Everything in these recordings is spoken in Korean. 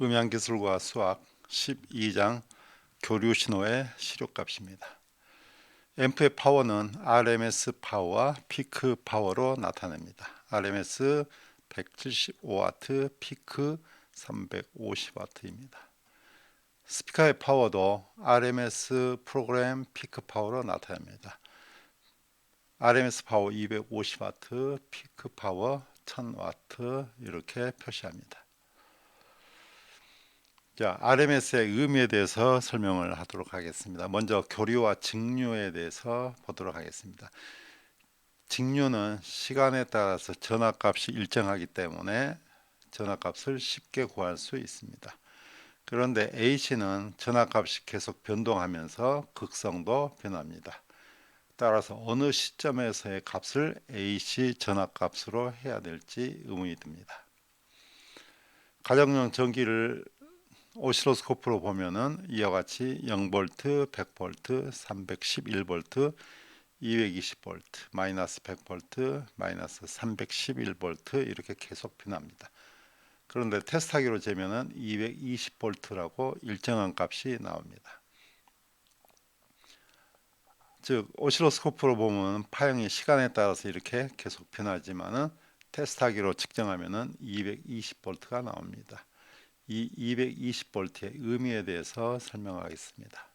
음향기술과 수학 12장 교류 신호의 시료값입니다. 앰프의 파워는 RMS 파워와 피크 파워로 나타냅니다. RMS 175W, 피크 350W입니다. 스피커의 파워도 RMS 프로그램 피크 파워로 나타납니다. RMS 파워 250W, 피크 파워 1000W 이렇게 표시합니다. 자, RMS의 의미에 대해서 설명을 하도록 하겠습니다. 먼저 교류와 직류에 대해서 보도록 하겠습니다. 직류는 시간에 따라서 전압값이 일정하기 때문에 전압값을 쉽게 구할 수 있습니다. 그런데 H는 전압값이 계속 변동하면서 극성도 변합니다. 따라서 어느 시점에서의 값을 AC 전압값으로 해야 될지 의문이 듭니다. 가정용 전기를 오시로스코프로 보면은 이와 같이 0V, 100V, 311V, 220V, 마이너스 100V, 마이너스 311V 이렇게 계속 변합니다. 그런데 테스트하기로 재면은 220V라고 일정한 값이 나옵니다. 즉 오시로스코프로 보면 파형이 시간에 따라서 이렇게 계속 변하지만은 테스트하기로 측정하면은 220V가 나옵니다. 이 220V의 의미에 대해서 설명하겠습니다.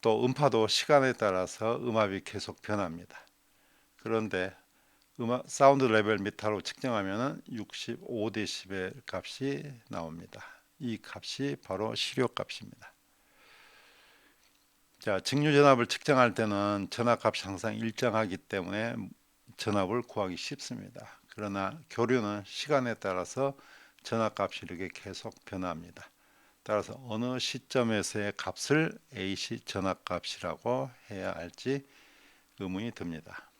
또 음파도 시간에 따라서 음압이 계속 변합니다. 그런데 음악, 사운드 레벨 미터로 측정하면 65dB 값이 나옵니다. 이 값이 바로 시료 값입니다. 자, 직류 전압을 측정할 때는 전압 값이 항상 일정하기 때문에 전압을 구하기 쉽습니다. 그러나 교류는 시간에 따라서 전압값이 이렇게 계속 변합니다. 따라서 어느 시점에서의 값을 AC 전압값이라고 해야 할지 의문이 듭니다.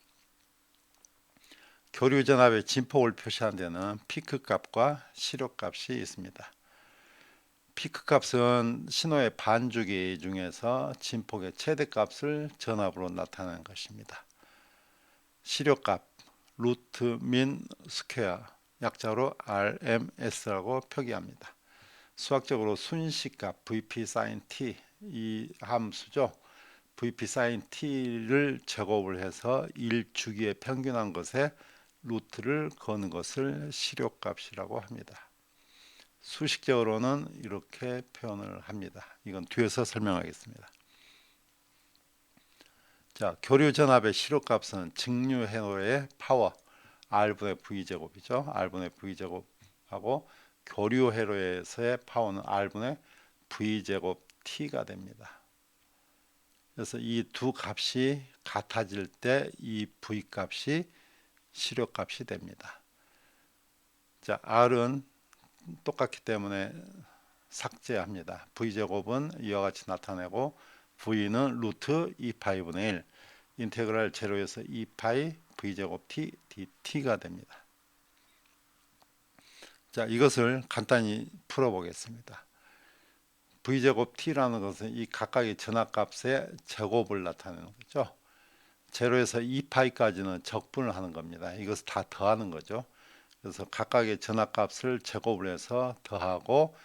교류 전압의 진폭을 표시한 데는 피크 값과 시료 값이 있습니다. 피크 값은 신호의 반주기 중에서 진폭의 최대 값을 전압으로 나타내는 것입니다. 시료 값 루트 민 스퀘어 약자로 RMS라고 표기합니다. 수학적으로 순식값 VP sin t 이 함수죠. VP sin t를 제곱을 해서 1주기에 평균한 것에 루트를 거는 것을 시료값이라고 합니다. 수식적으로는 이렇게 표현을 합니다. 이건 뒤에서 설명하겠습니다. 자, 교류 전압의 시료값은 직류 해노의 파워 r분의 v 제곱이죠. r분의 v 제곱하고 교류 회로에서의 파워는 r분의 v 제곱 t가 됩니다. 그래서 이 두 값이 같아질 때 이 v 값이 시료 값이 됩니다. 자, r은 똑같기 때문에 삭제합니다. v 제곱은 이와 같이 나타내고 v는 루트 2파이분의 1 인테그랄 제로에서 2파이 v제곱 t dt가 됩니다. 자, 이것을 간단히 풀어 보겠습니다. v제곱 t라는 것은 이 각각의 전압값의 제곱을 나타내는 거죠. 제로에서 2파이까지는 적분을 하는 겁니다. 이것을 다 더하는 거죠. 그래서 각각의 전압값을 제곱을 해서 더하고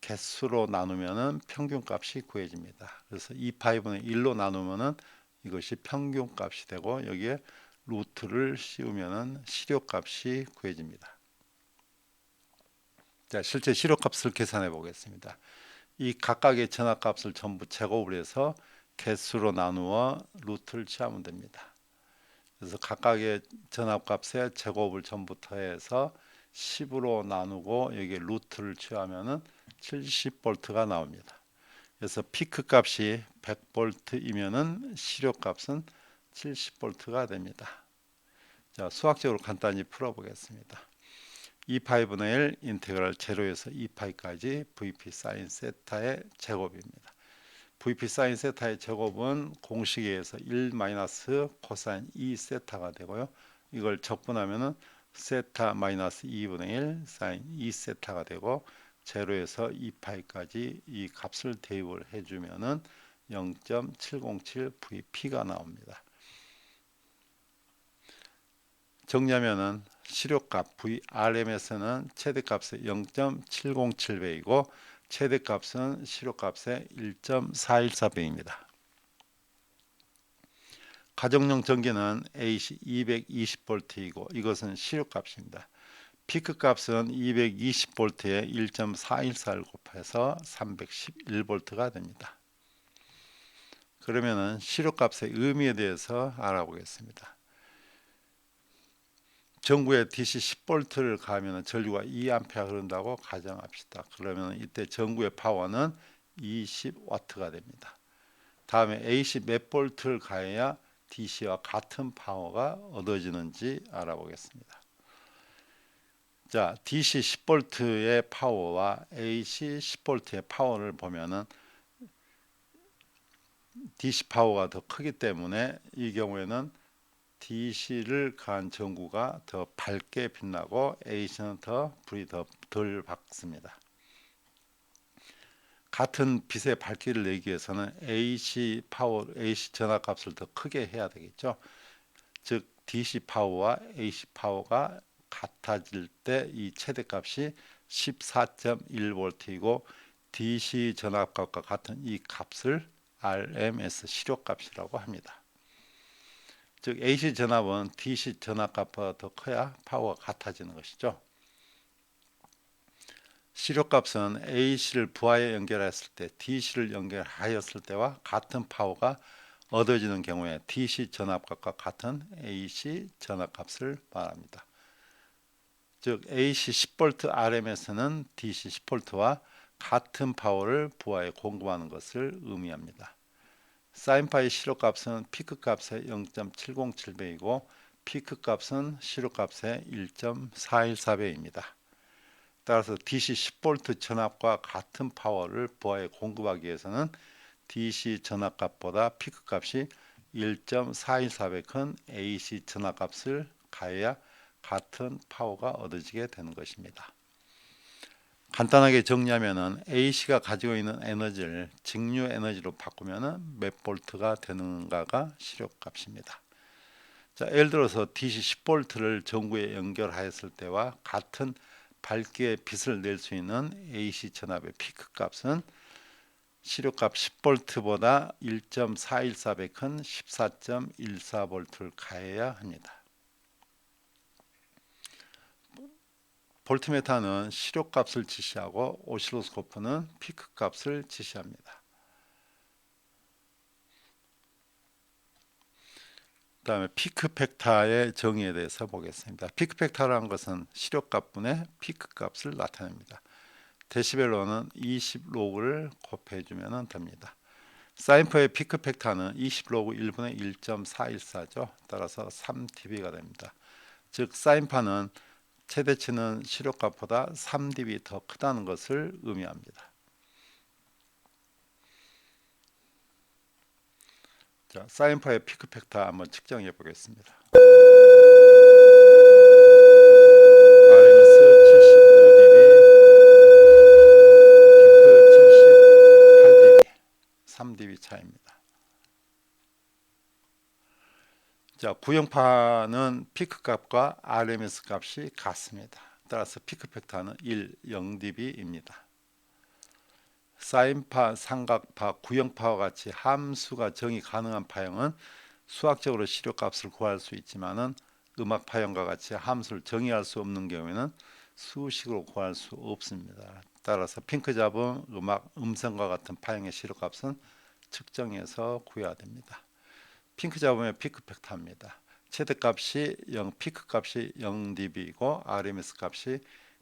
개수로 나누면은 평균값이 구해집니다. 그래서 2파이분의 1로 나누면은 이것이 평균값이 되고 여기에 루트를 씌우면 시료값이 구해집니다. 자, 실제 시료값을 계산해 보겠습니다. 이 각각의 전압값을 전부 제곱을 해서 개수로 나누어 루트를 취하면 됩니다. 그래서 각각의 전압값의 제곱을 전부 더해서 10으로 나누고 여기에 루트를 취하면 70V가 나옵니다. 그래서 피크 값이 100V이면은 시료 값은 70V가 됩니다. 자, 수학적으로 간단히 풀어보겠습니다. 2파이분의 1 인테그랄 제로에서 2파이까지 VP 사인 세타의 제곱입니다. VP 사인 세타의 제곱은 공식에 의해서 1 마이너스 코사인 2 세타가 되고요. 이걸 적분하면은 세타 마이너스 2분의 1 사인 2 세타가 되고 제로에서 2파이까지 이 값을 대입을 해주면은 0.707 VP가 나옵니다. 정리하면은 시료값 VRM에서는 최대값의 0.707배이고 최대값은 시료값의 1.414배입니다. 가정용 전기는 AC 220V이고 이것은 시료값입니다. 피크 값은 220V에 1.414를 곱해서 311V가 됩니다. 그러면은 시료값의 의미에 대해서 알아보겠습니다. 전구에 DC 10V를 가하면 전류가 2A 흐른다고 가정합시다. 그러면 이때 전구의 파워는 20W가 됩니다. 다음에 AC 몇 볼트를 가해야 DC와 같은 파워가 얻어지는지 알아보겠습니다. 자, DC 10V의 파워와 AC 10V의 파워를 보면은 DC 파워가 더 크기 때문에 이 경우에는 DC를 가한 전구가 더 밝게 빛나고 AC는 더 불이 더 덜 밝습니다. 같은 빛의 밝기를 내기 위해서는 AC 파워, AC 전압값을 더 크게 해야 되겠죠. 즉 DC 파워와 AC 파워가 같아질 때 이 최대값이 14.1V이고 DC 전압값과 같은 이 값을 RMS 시료값이라고 합니다. 즉 AC 전압은 DC 전압값보다 더 커야 파워가 같아지는 것이죠. 시료값은 AC를 부하에 연결했을 때 DC를 연결하였을 때와 같은 파워가 얻어지는 경우에 DC 전압값과 같은 AC 전압값을 말합니다. 즉 AC 10V RM에서는 DC 10V와 같은 파워를 부하에 공급하는 것을 의미합니다. 사인파의 시료값은 피크값의 0.707배이고 피크값은 시료값의 1.414배입니다. 따라서 DC 10V 전압과 같은 파워를 부하에 공급하기 위해서는 DC 전압값보다 피크값이 1.414배 큰 AC 전압값을 가해야 같은 파워가 얻어지게 되는 것입니다. 간단하게 정리하면은 AC가 가지고 있는 에너지를 직류 에너지로 바꾸면은 몇 볼트가 되는가가 시력값입니다. 자, 예를 들어서 DC 10볼트를 전구에 연결하였을 때와 같은 밝기의 빛을 낼 수 있는 AC 전압의 피크 값은 시료값 10볼트보다 1.414배 큰 14.14볼트를 가해야 합니다. 볼트메타는 시료값을 지시하고 오실로스코프는 피크값을 지시합니다. 그 다음에 피크팩타의 정의에 대해서 보겠습니다. 피크팩타라는 것은 시료값분의 피크값을 나타냅니다. 데시벨로는 20로그를 곱해주면 됩니다. 사인퍼의 피크팩타는 20로그 1분의 1.414죠. 따라서 3dB가 됩니다. 즉 사인파는 최대치는 시료값보다 3dB 더 크다는 것을 의미합니다. 자, 사인파의 피크 팩터 한번 측정해 보겠습니다. RMS 75dB, 피크 78dB, 3dB 차입니다. 자, 구형파는 피크 값과 RMS 값이 같습니다. 따라서 피크 팩터는 1, 0dB입니다. 사인파, 삼각파, 구형파와 같이 함수가 정의 가능한 파형은 수학적으로 시료값을 구할 수 있지만은 음악 파형과 같이 함수를 정의할 수 없는 경우에는 수식으로 구할 수 없습니다. 따라서 핑크 잡음, 음악, 음성과 같은 파형의 시료값은 측정해서 구해야 됩니다. 핑크 잡으면 피크 팩터입니다. 최대 값이 0, 피크 값이 0dB이고 RMS 값이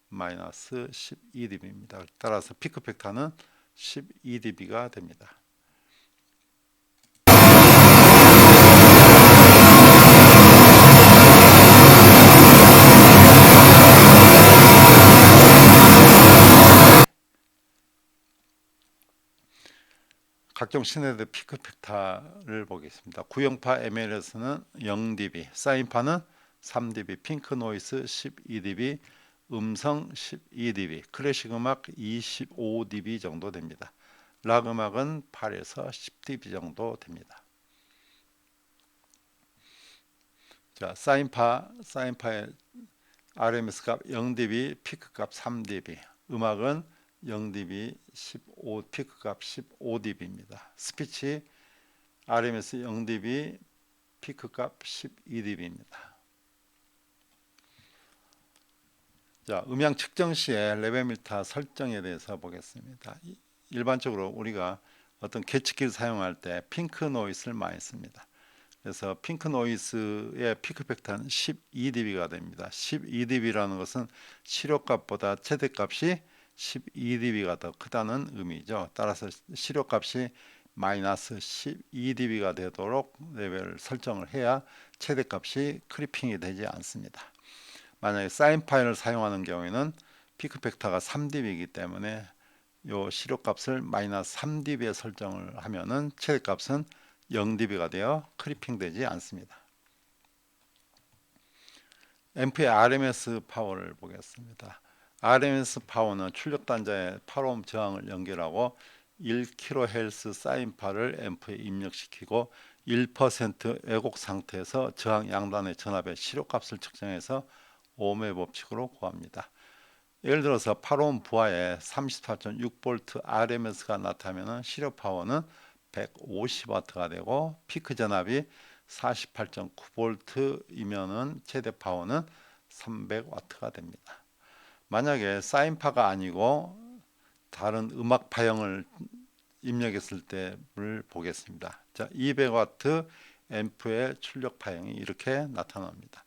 마이너스 12dB입니다. 따라서 피크 팩터는 12dB가 됩니다. 각종 신호대 피크 팩터를 보겠습니다. 구형파 ML에서는 0dB, 사인파는 3dB, 핑크 노이스 12dB, 음성 12dB, 클래식 음악 25dB 정도 됩니다. 락 음악은 8에서 10dB 정도 됩니다. 자, 사인파, 사인파의 RMS 값 0dB, 피크 값 3dB. 음악은 0dB, 15 피크 값 15dB입니다. 스피치 RMS 0dB, 피크 값 12dB입니다. 자, 음향 측정 시에 레벨미터 설정에 대해서 보겠습니다. 이- 일반적으로 우리가 어떤 계측기를 사용할 때 핑크 노이스를 많이 씁니다. 그래서 핑크 노이스의 피크 팩터는 12dB가 됩니다. 12dB라는 것은 시료값보다 최대값이 12dB가 더 크다는 의미죠. 따라서 시료값이 마이너스 12dB가 되도록 레벨을 설정을 해야 최대값이 크리핑이 되지 않습니다. 만약에 사인 파일을 사용하는 경우에는 피크 팩터가 3dB이기 때문에 요 시료값을 마이너스 3dB에 설정을 하면은 최대값은 0dB가 되어 크리핑 되지 않습니다. 앰프의 RMS 파워를 보겠습니다. RMS 파워는 출력 단자의 8옴 저항을 연결하고 1kHz 사인파를 앰프에 입력시키고 1% 왜곡 상태에서 저항 양단의 전압의 시료값을 측정해서 옴의 법칙으로 구합니다. 예를 들어서 8옴 부하에 34.6V RMS가 나타나면 시료 파워는 150W가 되고 피크 전압이 48.9V이면은 최대 파워는 300W가 됩니다. 만약에 사인파가 아니고 다른 음악 파형을 입력했을 때를 보겠습니다. 자, 200W 앰프의 출력 파형이 이렇게 나타납니다.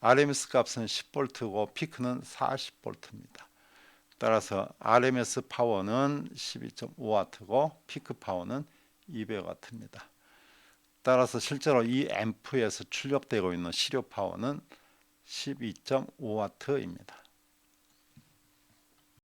RMS 값은 10V고 피크는 40V입니다. 따라서 RMS 파워는 12.5W고 피크 파워는 200W입니다. 따라서 실제로 이 앰프에서 출력되고 있는 시료 파워는 12.5W입니다.